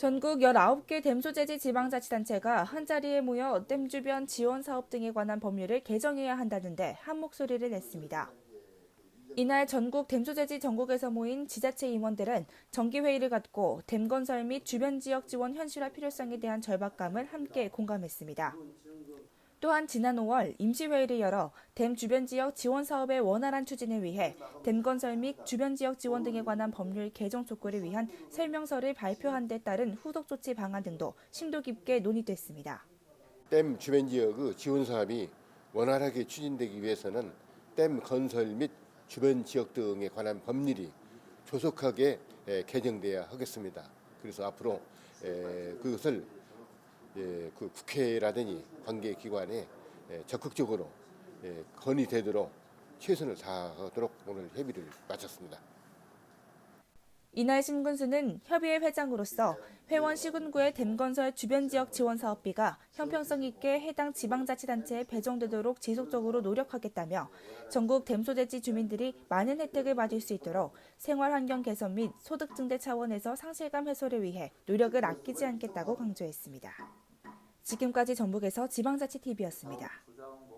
전국 19개 댐 소재지 지방자치단체가 한자리에 모여 댐 주변 지원 사업 등에 관한 법률을 개정해야 한다는데 한 목소리를 냈습니다. 이날 전국 댐 소재지 전국에서 모인 지자체 임원들은 정기회의를 갖고 댐 건설 및 주변 지역 지원 현실화 필요성에 대한 절박감을 함께 공감했습니다. 또한 지난 5월 임시회의를 열어 댐 주변 지역 지원 사업의 원활한 추진을 위해 댐 건설 및 주변 지역 지원 등에 관한 법률 개정 촉구를 위한 설명서를 발표한 데 따른 후속 조치 방안 등도 심도 깊게 논의됐습니다. 댐 주변 지역의 지원 사업이 원활하게 추진되기 위해서는 댐 건설 및 주변 지역 등에 관한 법률이 조속하게 에, 개정돼야 하겠습니다. 그래서 앞으로 에, 그것을 예, 그 국회라든지 관계 기관에 에, 적극적으로 예, 건의되도록 최선을 다하도록 오늘 협의를 마쳤습니다. 이날 심근수는 협의회 회장으로서 회원 시군구의 댐 건설 주변 지역 지원 사업비가 형평성 있게 해당 지방자치단체에 배정되도록 지속적으로 노력하겠다며 전국 댐 소재지 주민들이 많은 혜택을 받을 수 있도록 생활 환경 개선 및 소득 증대 차원에서 상실감 해소를 위해 노력을 아끼지 않겠다고 강조했습니다. 지금까지 전북에서 지방자치TV였습니다. 아,